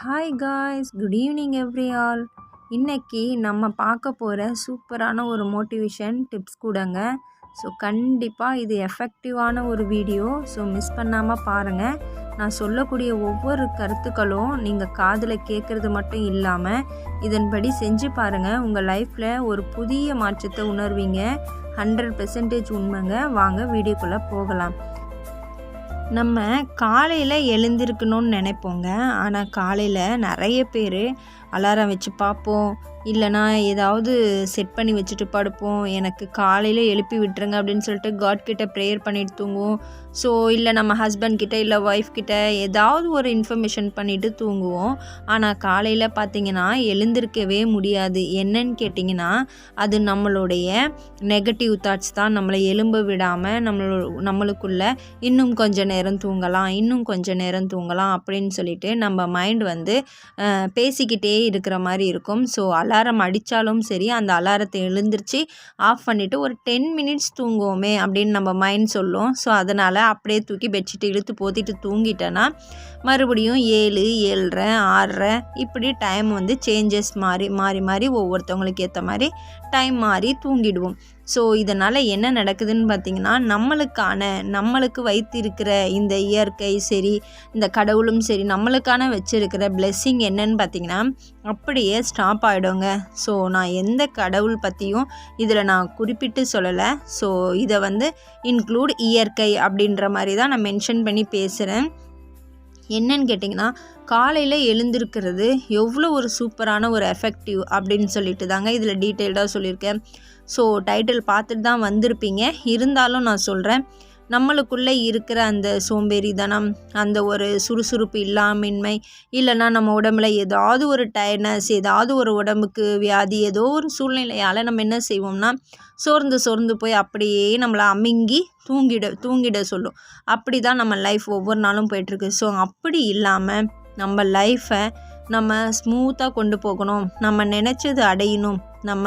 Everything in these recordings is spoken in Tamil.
Hi guys good evening every all இன்றைக்கி நம்ம பார்க்க போகிற சூப்பரான ஒரு மோட்டிவேஷன் டிப்ஸ் கூடங்க. ஸோ கண்டிப்பாக இது எஃபெக்டிவான ஒரு வீடியோ ஸோ மிஸ் பண்ணாமல் பாருங்கள் நான் சொல்லக்கூடிய ஒவ்வொரு கருத்துக்களும் நீங்கள் காதில் கேட்குறது மட்டும் இல்லாமல் இதன்படி செஞ்சு பாருங்கள் உங்கள் லைஃப்பில் ஒரு புதிய மாற்றத்தை உணர்வீங்க. ஹண்ட்ரட் பெர்சன்டேஜ் உண்மைங்க. வாங்க வீடியோக்குள்ளே போகலாம். நம்ம காலையில் எழுந்திருக்கணும்னு நினைப்போங்க. ஆனால் காலையில் நிறைய பேர் அலாரம் வச்சு பார்ப்போம். இல்லைனா ஏதாவது செட் பண்ணி வச்சுட்டு படுப்போம். எனக்கு காலையில் எழுப்பி விட்டுருங்க அப்படின்னு சொல்லிட்டு காட் கிட்ட ப்ரேயர் பண்ணிட்டு தூங்குவோம். ஸோ இல்லை நம்ம ஹஸ்பண்ட் கிட்ட இல்லை ஒய்ஃப் கிட்ட ஏதாவது ஒரு இன்ஃபர்மேஷன் பண்ணிவிட்டு தூங்குவோம். ஆனால் காலையில் பார்த்தீங்கன்னா எழுந்திருக்கவே முடியாது. என்னன்னு கேட்டிங்கன்னா அது நம்மளுடைய நெகட்டிவ் தாட்ஸ் தான். நம்மளை எலும்ப விடாமல் நம்மளோ நம்மளுக்குள்ள இன்னும் கொஞ்சம் நேரம் தூங்கலாம் இன்னும் கொஞ்சம் நேரம் தூங்கலாம் அப்படின்னு சொல்லிட்டு நம்ம மைண்ட் வந்து பேசிக்கிட்டே இருக்கிற மாதிரி இருக்கும். ஸோ அலாரம் அடித்தாலும் சரி அந்த அலாரத்தை எழுந்திரிச்சு ஆஃப் பண்ணிவிட்டு ஒரு டென் மினிட்ஸ் தூங்குவோமே அப்படின்னு நம்ம மைண்ட் சொல்லும். ஸோ அதனால் அப்படியே தூக்கி பெட்ஷீட் இழுத்து போத்திட்டு தூங்கிட்டேன்னா மறுபடியும் ஏழு ஏழரை ஆறரை இப்படி டைம் வந்து சேஞ்சஸ் மாறி மாறி மாறி ஒவ்வொருத்தவங்களுக்கு ஏற்ற மாதிரி டைம் மாறி தூங்கிடுவோம். ஸோ இதனால் என்ன நடக்குதுன்னு பார்த்திங்கன்னா நம்மளுக்கான நம்மளுக்கு வைத்திருக்கிற இந்த இயற்கை சரி இந்த கடவுளும் சரி நம்மளுக்கான வச்சுருக்கிற பிளெஸ்ஸிங் என்னன்னு பார்த்திங்கன்னா அப்படியே ஸ்டாப் ஆகிடுங்க ஸோ நான் எந்த கடவுள் பற்றியும் இதில் நான் குறிப்பிட்டு சொல்லலை. ஸோ இதை வந்து இன்க்ளூட் இயற்கை அப்படின்ற மாதிரி தான் நான் மென்ஷன் பண்ணி பேசுகிறேன் என்னன்னு கேட்டிங்கன்னா காலையில் எழுந்திருக்கிறது எவ்வளோ ஒரு சூப்பரான ஒரு எஃபெக்டிவ் அப்படின்னு சொல்லிட்டு தாங்க இதில் டீட்டெயில்டாக சொல்லியிருக்கேன். ஸோ டைட்டில் பார்த்துட்டு தான் வந்திருப்பீங்க. இருந்தாலும் நான் சொல்கிறேன் நம்மளுக்குள்ளே இருக்கிற அந்த சோம்பேறித்தனம் அந்த ஒரு சுறுசுறுப்பு இல்லாமின்மை இல்லைன்னா நம்ம உடம்புல ஏதாவது ஒரு டயர்னஸ் ஏதாவது ஒரு உடம்புக்கு வியாதி ஏதோ ஒரு சூழ்நிலையால் நம்ம என்ன செய்வோம்னா சோர்ந்து சோர்ந்து போய் அப்படியே நம்மளை அமுங்கி தூங்கிட தூங்கிட சொல்லும். அப்படி தான் நம்ம லைஃப் ஒவ்வொரு நாளும் போயிட்டுருக்கு. ஸோ அப்படி இல்லாமல் நம்ம லைஃப்பை நம்ம ஸ்மூத்தாக கொண்டு போகணும். நம்ம நினச்சது அடையணும். நம்ம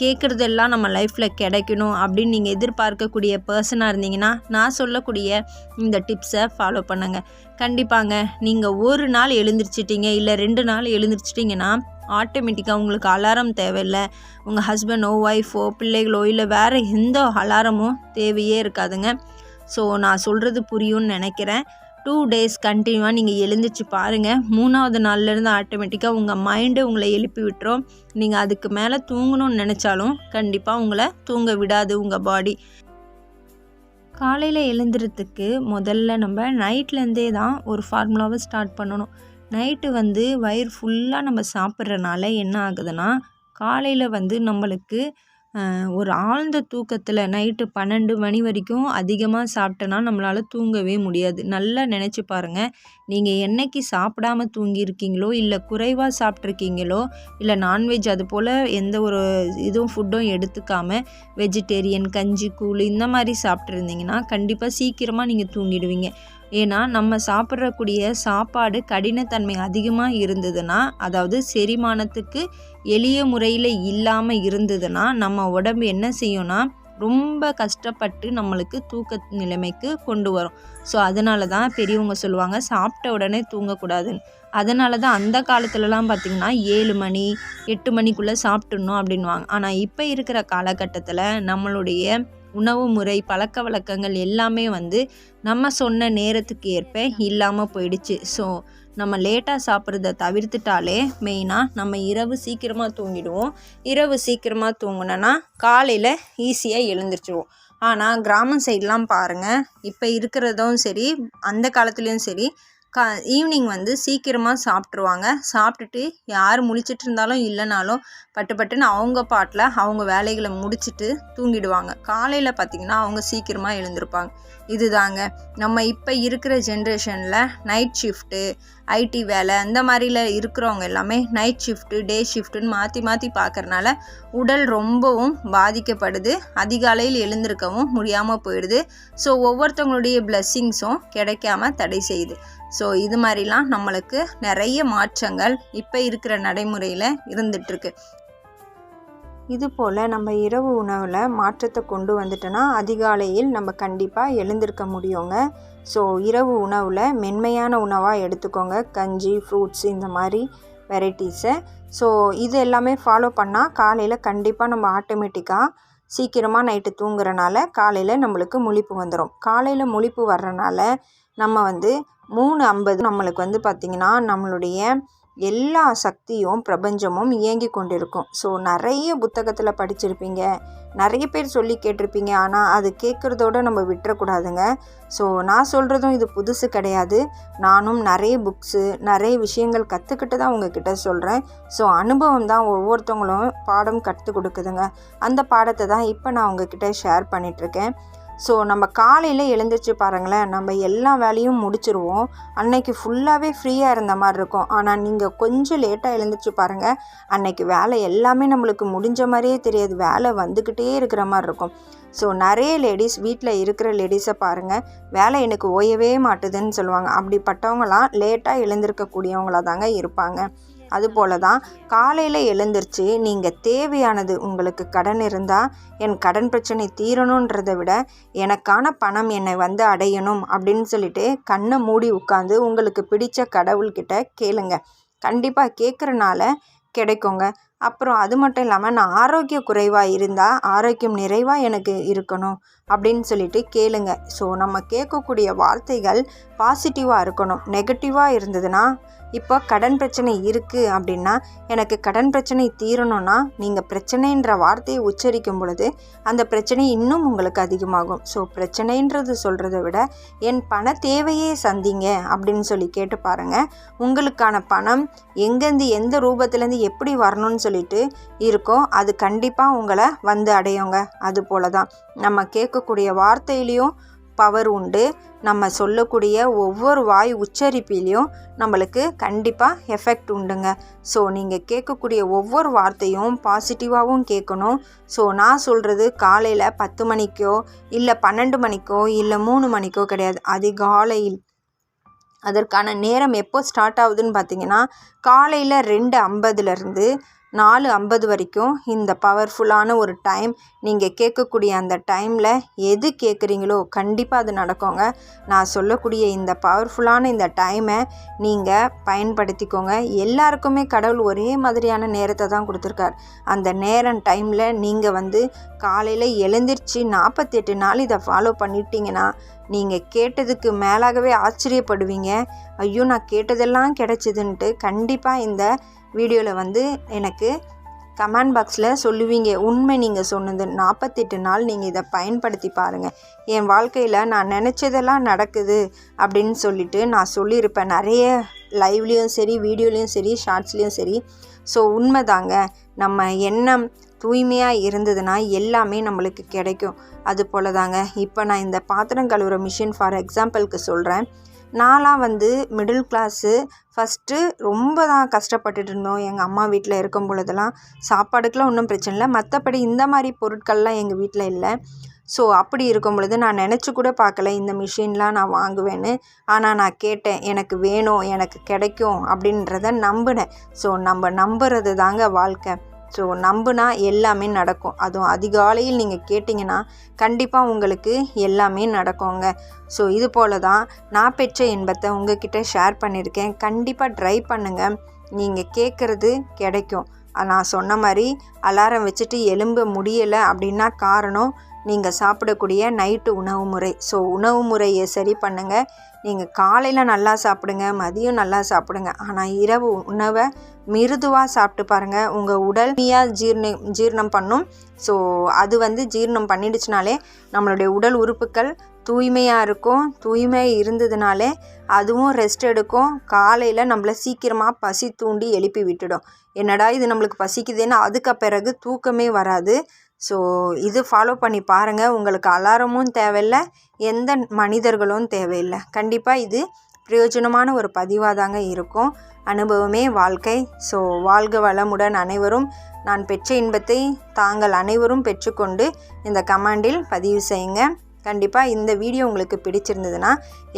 கேட்குறதெல்லாம் நம்ம லைஃப்பில் கிடைக்கணும் அப்படின்னு நீங்கள் எதிர்பார்க்கக்கூடிய பர்சனாக இருந்தீங்கன்னா நான் சொல்லக்கூடிய இந்த டிப்ஸை ஃபாலோ பண்ணுங்கள் கண்டிப்பாங்க நீங்கள் ஒரு நாள் எழுந்திரிச்சிட்டிங்க இல்லை ரெண்டு நாள் எழுந்திரிச்சிட்டிங்கன்னா ஆட்டோமேட்டிக்காக உங்களுக்கு அலாரம் தேவையில்லை. உங்கள் ஹஸ்பண்டோ ஒய்ஃபோ பிள்ளைகளோ இல்லை வேறு எந்த அலாரமும் தேவையே இருக்காதுங்க. ஸோ நான் சொல்கிறது புரியும்னு நினைக்கிறேன். டூ டேஸ் கண்டினியூவாக நீங்கள் எழுந்திரிச்சு பாருங்கள் மூணாவது நாள்லேருந்து ஆட்டோமேட்டிக்காக உங்கள் மைண்டு உங்களை எழுப்பி விட்டுரும். நீங்கள் அதுக்கு மேலே தூங்கணும்னு நினச்சாலும் கண்டிப்பாக உங்களை தூங்க விடாது உங்கள் பாடி காலையில் எழுந்துறதுக்கு முதல்ல நம்ம நைட்லேருந்தே தான் ஒரு ஃபார்முலாவை ஸ்டார்ட் பண்ணணும். நைட்டு வந்து வயிறு ஃபுல்லாக நம்ம சாப்பிட்றனால என்ன ஆகுதுன்னா காலையில் வந்து நம்மளுக்கு ஒரு ஆழ்ந்த தூக்கத்தில் நைட்டு பன்னெண்டு மணி வரைக்கும் அதிகமாக சாப்பிட்டோன்னா நம்மளால் தூங்கவே முடியாது. நல்லா நினச்சி பாருங்கள் நீங்கள் என்றைக்கு சாப்பிடாம தூங்கியிருக்கீங்களோ இல்லை குறைவாக சாப்பிட்ருக்கீங்களோ இல்லை நான்வெஜ் அது போல் எந்த ஒரு இதுவும் ஃபுட்டும் எடுத்துக்காமல் வெஜிடேரியன் கஞ்சி கூழ் இந்த மாதிரி சாப்பிட்ருந்தீங்கன்னா கண்டிப்பாக சீக்கிரமாக நீங்கள் தூங்கிடுவீங்க. ஏன்னா நம்ம சாப்பிட்றக்கூடிய சாப்பாடு கடினத்தன்மை அதிகமாக இருந்ததுன்னா அதாவது செரிமானத்துக்கு எளிய முறையில் இல்லாமல் இருந்ததுன்னா நம்ம உடம்பு என்ன செய்யும்னா ரொம்ப கஷ்டப்பட்டு நம்மளுக்கு தூக்க நிலைமைக்கு கொண்டு வரும். ஸோ அதனால தான் பெரியவங்க சொல்லுவாங்க சாப்பிட்ட உடனே தூங்கக்கூடாதுன்னு. அதனால தான் அந்த காலத்துலலாம் பார்த்திங்கன்னா ஏழு மணி எட்டு மணிக்குள்ளே சாப்பிட்டுணும் அப்படின்வாங்க ஆனால் இப்போ இருக்கிற காலகட்டத்தில் நம்மளுடைய உணவு முறை பழக்க வழக்கங்கள் எல்லாமே வந்து நம்ம சொன்ன நேரத்துக்கு ஏற்ப இல்லாமல் போயிடுச்சு. ஸோ நம்ம லேட்டாக சாப்பிட்றத தவிர்த்துட்டாலே மெயினாக நம்ம இரவு சீக்கிரமாக தூங்கிடுவோம். இரவு சீக்கிரமாக தூங்கினோன்னா காலையில் ஈஸியாக எழுந்திரிச்சிடுவோம் ஆனால் கிராமம் சைட்லாம் பாருங்கள் இப்போ இருக்கிறதும் சரி அந்த காலத்துலேயும் சரி கா ஈவினிங் வந்து சீக்கிரமாக சாப்பிட்ருவாங்க சாப்பிட்டுட்டு யார் முழிச்சிட்டு இருந்தாலும் இல்லைனாலும் பட்டு பட்டுன்னு அவங்க பாட்டில் அவங்க வேலைகளை முடிச்சுட்டு தூங்கிடுவாங்க. காலையில் பார்த்திங்கன்னா அவங்க சீக்கிரமாக எழுந்திருப்பாங்க. இதுதாங்க. நம்ம இப்போ இருக்கிற ஜென்ரேஷனில் நைட் ஷிஃப்ட்டு ஐடி வேலை அந்த மாதிரியில் இருக்கிறவங்க எல்லாமே நைட் ஷிஃப்ட்டு டே ஷிஃப்ட்டுன்னு மாற்றி மாற்றி பார்க்குறனால உடல் ரொம்பவும் பாதிக்கப்படுது. அதிகாலையில் எழுந்திருக்கவும் முடியாமல் போயிடுது. ஸோ ஒவ்வொருத்தவங்களுடைய பிளஸ்ஸிங்ஸும் கிடைக்காம தடை செய்யுது. ஸோ இது மாதிரிலாம் நம்மளுக்கு நிறைய மாற்றங்கள் இப்போ இருக்கிற நடைமுறையில் இருந்துகிட்ருக்கு இது போல் நம்ம இரவு உணவில் மாற்றத்தை கொண்டு வந்துட்டோன்னா அதிகாலையில் நம்ம கண்டிப்பாக எழுந்திருக்க முடியுங்க. ஸோ இரவு உணவில் மென்மையான உணவாக எடுத்துக்கோங்க. கஞ்சி ஃப்ரூட்ஸ் இந்த மாதிரி வெரைட்டிஸை ஸோ இது எல்லாமே ஃபாலோ பண்ணால் காலையில் கண்டிப்பாக நம்ம ஆட்டோமேட்டிக்காக சீக்கிரமாக நைட்டு தூங்குறனால காலையில் நம்மளுக்கு முழிப்பு வந்துடும் காலையில் முழிப்பு வர்றனால நம்ம வந்து மூணு ஐம்பது நம்மளுக்கு வந்து பார்த்திங்கன்னா நம்மளுடைய எல்லா சக்தியும் பிரபஞ்சமும் இயங்கி கொண்டிருக்கும். ஸோ நிறைய புத்தகத்தில் படிச்சிருப்பீங்க. நிறைய பேர் சொல்லி கேட்டிருப்பீங்க. ஆனால் அது கேட்குறதோட நம்ம விட்டுறக்கூடாதுங்க. ஸோ நான் சொல்கிறதும் இது புதுசு கிடையாது. நானும் நிறைய புக்ஸு நிறைய விஷயங்கள் கற்றுக்கிட்டு தான் உங்ககிட்ட சொல்கிறேன் ஸோ அனுபவம் தான் ஒவ்வொருத்தவங்களும் பாடம் கற்றுக் கொடுக்குதுங்க. அந்த பாடத்தை தான் இப்போ நான் உங்ககிட்ட ஷேர் பண்ணிகிட்ருக்கேன் ஸோ நம்ம காலையில் எழுந்திரிச்சு பாருங்களேன் நம்ம எல்லா வேலையும் முடிச்சிருவோம். அன்னைக்கு ஃபுல்லாகவே ஃப்ரீயாக இருந்த மாதிரி இருக்கும். ஆனால் நீங்கள் கொஞ்சம் லேட்டாக எழுந்திரிச்சு பாருங்கள் அன்னைக்கு வேலை எல்லாமே நம்மளுக்கு முடிஞ்ச மாதிரியே தெரியாது. வேலை வந்துக்கிட்டே இருக்கிற மாதிரி இருக்கும். ஸோ நிறைய லேடிஸ் வீட்டில் இருக்கிற லேடிஸை பாருங்கள் வேலை எனக்கு ஓயவே மாட்டுதுன்னு சொல்லுவாங்க. அப்படிப்பட்டவங்களாம் லேட்டாக எழுந்திருக்கக்கூடியவங்களாக தாங்க இருப்பாங்க. அதுபோல தான் காலையில் எழுந்திரிச்சு நீங்கள் தேவையானது உங்களுக்கு கடன் இருந்தால் என் கடன் பிரச்சனை தீரணுன்றதை விட எனக்கான பணம் என்னை வந்து அடையணும் அப்படின்னு சொல்லிட்டு கண்ணை மூடி உட்காந்து உங்களுக்கு பிடித்த கடவுள்கிட்ட கேளுங்க. கண்டிப்பாக கேட்குறனால கிடைக்குங்க. அப்புறம் அது மட்டும் இல்லாமல் நான் ஆரோக்கிய குறைவாக இருந்தால் ஆரோக்கியம் நிறைவாக எனக்கு இருக்கணும் அப்படின்னு சொல்லிட்டு கேளுங்க. ஸோ நம்ம கேட்கக்கூடிய வார்த்தைகள் பாசிட்டிவாக இருக்கணும். நெகட்டிவாக இருந்ததுன்னா இப்போ கடன் பிரச்சனை இருக்குது அப்படின்னா எனக்கு கடன் பிரச்சனை தீரணும்னா நீங்கள் பிரச்சனைன்ற வார்த்தையை உச்சரிக்கும் பொழுது அந்த பிரச்சனை இன்னும் உங்களுக்கு அதிகமாகும். ஸோ பிரச்சனைன்றது சொல்கிறத விட என் பண தேவையே சந்திங்க அப்படின்னு சொல்லி கேட்டு பாருங்கள் உங்களுக்கான பணம் எங்கேருந்து எந்த ரூபத்துலேருந்து எப்படி வரணும்னு சொல்லி சொல்லிட்டு இருக்கோ அது கண்டிப்பாக உங்களை வந்து அடையுங்க. அது போல தான் நம்ம கேட்கக்கூடிய வார்த்தையிலையும் பவர் உண்டு. நம்ம சொல்லக்கூடிய ஒவ்வொரு வாய் உச்சரிப்பிலையும் நம்மளுக்கு கண்டிப்பாக எஃபெக்ட் உண்டுங்க. ஸோ நீங்கள் கேட்கக்கூடிய ஒவ்வொரு வார்த்தையும் பாசிட்டிவாகவும் கேட்கணும். ஸோ நான் சொல்கிறது காலையில் பத்து மணிக்கோ இல்லை பன்னெண்டு மணிக்கோ இல்லை மூணு மணிக்கோ கிடையாது. அதிகாலையில். அதற்கான நேரம் எப்போ ஸ்டார்ட் ஆகுதுன்னு பார்த்தீங்கன்னா காலையில் ரெண்டு ஐம்பதுலேருந்து நாலு ஐம்பது வரைக்கும் இந்த பவர்ஃபுல்லான ஒரு டைம் நீங்கள் கேட்கக்கூடிய அந்த டைமில் எது கேட்குறீங்களோ கண்டிப்பாக அது நடக்குங்க. நான் சொல்லக்கூடிய இந்த பவர்ஃபுல்லான இந்த டைமை நீங்கள் பயன்படுத்திக்கோங்க. எல்லாருக்குமே கடவுள் ஒரே மாதிரியான நேரத்தை தான் கொடுத்துருக்கார். அந்த நேரம் டைமில் நீங்கள் வந்து காலையில் எழுந்திரிச்சு நாற்பத்தெட்டு நாள் இதை ஃபாலோ பண்ணிட்டீங்கன்னா நீங்கள் கேட்டதுக்கு மேலாகவே ஆச்சரியப்படுவீங்க. ஐயோ நான் கேட்டதெல்லாம் கிடச்சிதுன்ட்டு கண்டிப்பாக இந்த வீடியோவில் வந்து எனக்கு கமெண்ட் பாக்ஸில் சொல்லுவீங்க. உண்மை நீங்கள் சொன்னது நாற்பத்தெட்டு நாள் நீங்கள் இதை பயன்படுத்தி பாருங்கள் என் வாழ்க்கையில் நான் நினச்சதெல்லாம் நடக்குது அப்படின்னு சொல்லிட்டு நான் சொல்லியிருப்பேன். நிறைய லைவ்லேயும் சரி வீடியோலேயும் சரி ஷார்ட்ஸ்லேயும் சரி. ஸோ உண்மை தாங்க நம்ம எண்ணம் தூய்மையாக இருந்ததுன்னா எல்லாமே நம்மளுக்கு கிடைக்கும். அது போல தாங்க இப்போ நான் இந்த பாத்திரம் கழுவுற மிஷின் ஃபார் எக்ஸாம்பிளுக்கு சொல்கிறேன் நான்லாம் வந்து மிடில் கிளாஸு ஃபஸ்ட்டு ரொம்ப தான் கஷ்டப்பட்டுட்டு இருந்தோம். எங்கள் அம்மா வீட்டில் இருக்கும் பொழுதெல்லாம் சாப்பாடுக்கெலாம் ஒன்றும் பிரச்சனை இல்லை. மற்றபடி இந்த மாதிரி பொருட்கள்லாம் எங்கள் வீட்டில் இல்லை. ஸோ அப்படி இருக்கும் பொழுது நான் நினச்சி கூட பார்க்கல. இந்த மிஷின்லாம் நான் வாங்குவேன்னு. ஆனால் நான் கேட்டேன் எனக்கு வேணும் எனக்கு கிடைக்கும் அப்படின்றத நம்பினேன். ஸோ நம்ம நம்புறது தாங்க வாழ்க்கை. ஸோ நம்புனா எல்லாமே நடக்கும். அதுவும் அதிகாலையில் நீங்கள் கேட்டிங்கன்னா கண்டிப்பாக உங்களுக்கு எல்லாமே நடக்குங்க. ஸோ இது போல தான் நான் பெற்ற இன்பத்தை உங்ககிட்ட ஷேர் பண்ணியிருக்கேன். கண்டிப்பாக ட்ரை பண்ணுங்கள் நீங்கள் கேட்குறது கிடைக்கும். நான் சொன்ன மாதிரி அலாரம் வச்சுட்டு எலும்ப முடியலை அப்படின்னா காரணம் நீங்கள் சாப்பிடக்கூடிய நைட்டு உணவு முறை. ஸோ உணவு முறையை சரி பண்ணுங்கள் நீங்கள் காலையில் நல்லா சாப்பிடுங்க மதியம் நல்லா சாப்பிடுங்க. ஆனால் இரவு உணவை மிருதுவாக சாப்பிட்டு பாருங்கள் உங்கள் உடல் மீயாக ஜீர்ணம் ஜீரணம் பண்ணும். ஸோ அது வந்து ஜீரணம் பண்ணிடுச்சுனாலே நம்மளுடைய உடல் உறுப்புகள் தூய்மையாக இருக்கும். தூய்மை இருந்ததுனாலே அதுவும் ரெஸ்ட் எடுக்கும். காலையில் நம்மளை சீக்கிரமாக பசி தூண்டி எழுப்பி விட்டுடும். என்னடா இது நம்மளுக்கு பசிக்குதுன்னு அதுக்கு பிறகு தூக்கமே வராது. ஸோ இது ஃபாலோ பண்ணி பாருங்கள் உங்களுக்கு அலாரமும் தேவையில்லை எந்த மனிதர்களும் தேவையில்லை. கண்டிப்பாக இது பிரயோஜனமான ஒரு பதிவாக தாங்க இருக்கும். அனுபவமே வாழ்க்கை. ஸோ வாழ்க வளமுடன் அனைவரும். நான் பெற்ற இன்பத்தை தாங்கள் அனைவரும் பெற்றுக்கொண்டு இந்த கமாண்டில் பதிவு செய்யுங்க. கண்டிப்பாக இந்த வீடியோ உங்களுக்கு பிடிச்சிருந்ததுன்னா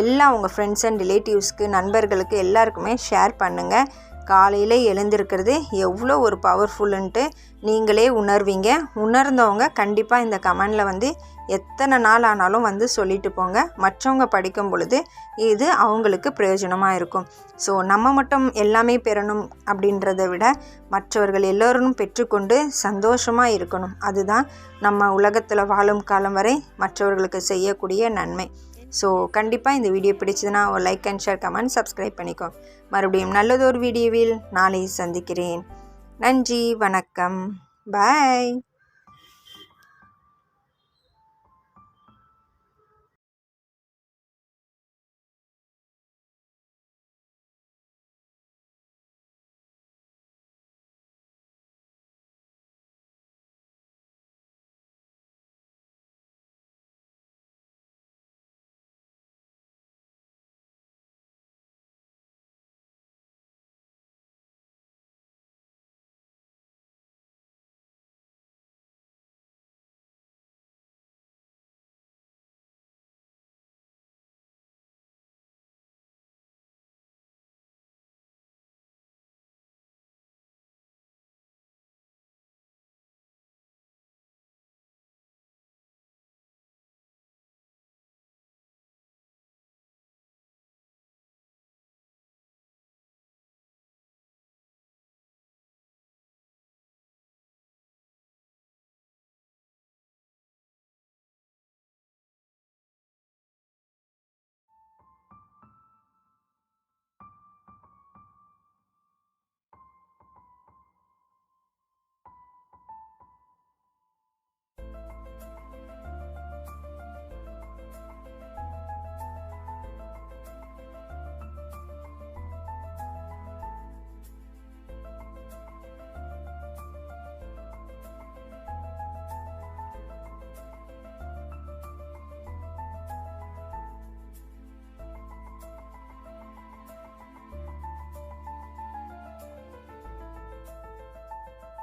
எல்லா உங்கள் ஃப்ரெண்ட்ஸ் அண்ட் ரிலேட்டிவ்ஸ்க்கு நண்பர்களுக்கு எல்லாருக்குமே ஷேர் பண்ணுங்கள் காலையில் எழுந்திருக்கிறது. எவ்வளோ ஒரு பவர்ஃபுல்லுன்ட்டு நீங்களே உணர்வீங்க. உணர்ந்தவங்க கண்டிப்பாக இந்த கமெண்டில் வந்து எத்தனை நாள் ஆனாலும் வந்து சொல்லிட்டு போங்க. மற்றவங்க படிக்கும் பொழுது இது அவங்களுக்கு பிரயோஜனமாக இருக்கும். ஸோ நம்ம மட்டும் எல்லாமே பெறணும் அப்படின்றத விட மற்றவர்கள் எல்லோரும் பெற்றுக்கொண்டு சந்தோஷமாக இருக்கணும். அதுதான் நம்ம உலகத்தில் வாழும் காலம் வரை மற்றவர்களுக்கு செய்யக்கூடிய நன்மை. ஸோ கண்டிப்பாக இந்த வீடியோ பிடிச்சதுன்னா ஒரு like and share comment subscribe பண்ணிக்கோ. மறுபடியும் நல்லதொரு வீடியோவில் நாளை சந்திக்கிறேன். நன்றி வணக்கம். பாய்